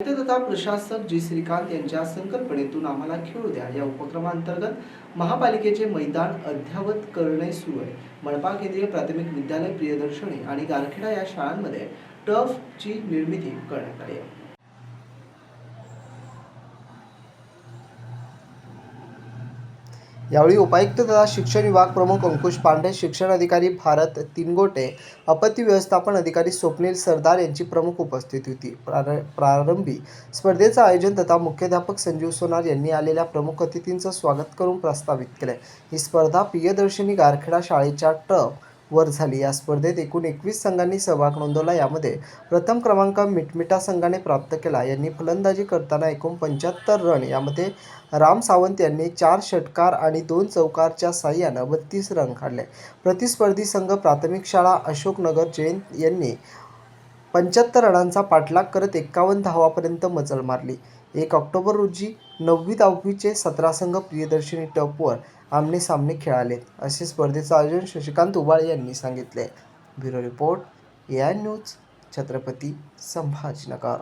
साहित्य तथा प्रशासक जी श्रीकांत यांच्या संकल्पनेतून आम्हाला खेळू द्या या उपक्रमांतर्गत महापालिकेचे मैदान अद्ययावत करणे सुरू आहे. मणपा केंद्रीय प्राथमिक विद्यालय प्रियदर्शनी आणि गारखेडा या शाळांमध्ये टफची निर्मिती करण्यात आली आहे. यावेळी उपायुक्त तथा शिक्षण विभाग प्रमुख अंकुश पांडे शिक्षण अधिकारी भारत तिनगोटे आपत्ती व्यवस्थापन अधिकारी स्वप्नील सरदार यांची प्रमुख उपस्थिती होती. प्रार प्रारंभी स्पर्धेचं आयोजन तथा मुख्याध्यापक संजीव सोनार यांनी आलेल्या प्रमुख अतिथींचं स्वागत करून प्रस्तावित केलं ही स्पर्धा प्रियदर्शनी गारखेडा शाळेच्या ट्रक वर झाली. या स्पर्धेत एकूण एकवीस संघांनी सहभाग नोंदवला. यामध्ये प्रथम क्रमांक मिटमिटा संघाने प्राप्त केला. यांनी फलंदाजी करताना एकूण पंच्याहत्तर रन यामध्ये राम सावंत यांनी चार षटकार आणि दोन चौकारच्या साह्यानं बत्तीस रन काढले. प्रतिस्पर्धी संघ प्राथमिक शाळा अशोकनगर जैन यांनी पंच्याहत्तर रनांचा पाठलाग करत एक्कावन्न धावापर्यंत मजल मारली. एक ऑक्टोबर रोजी नववी दहावीचे सतरा संघ प्रियदर्शनी टपवर आमने सामने खेळालेत असे स्पर्धेचं आयोजन शशिकांत उबाळे यांनी सांगितले bureau report A I news Chhatrapati Sambhajinagar.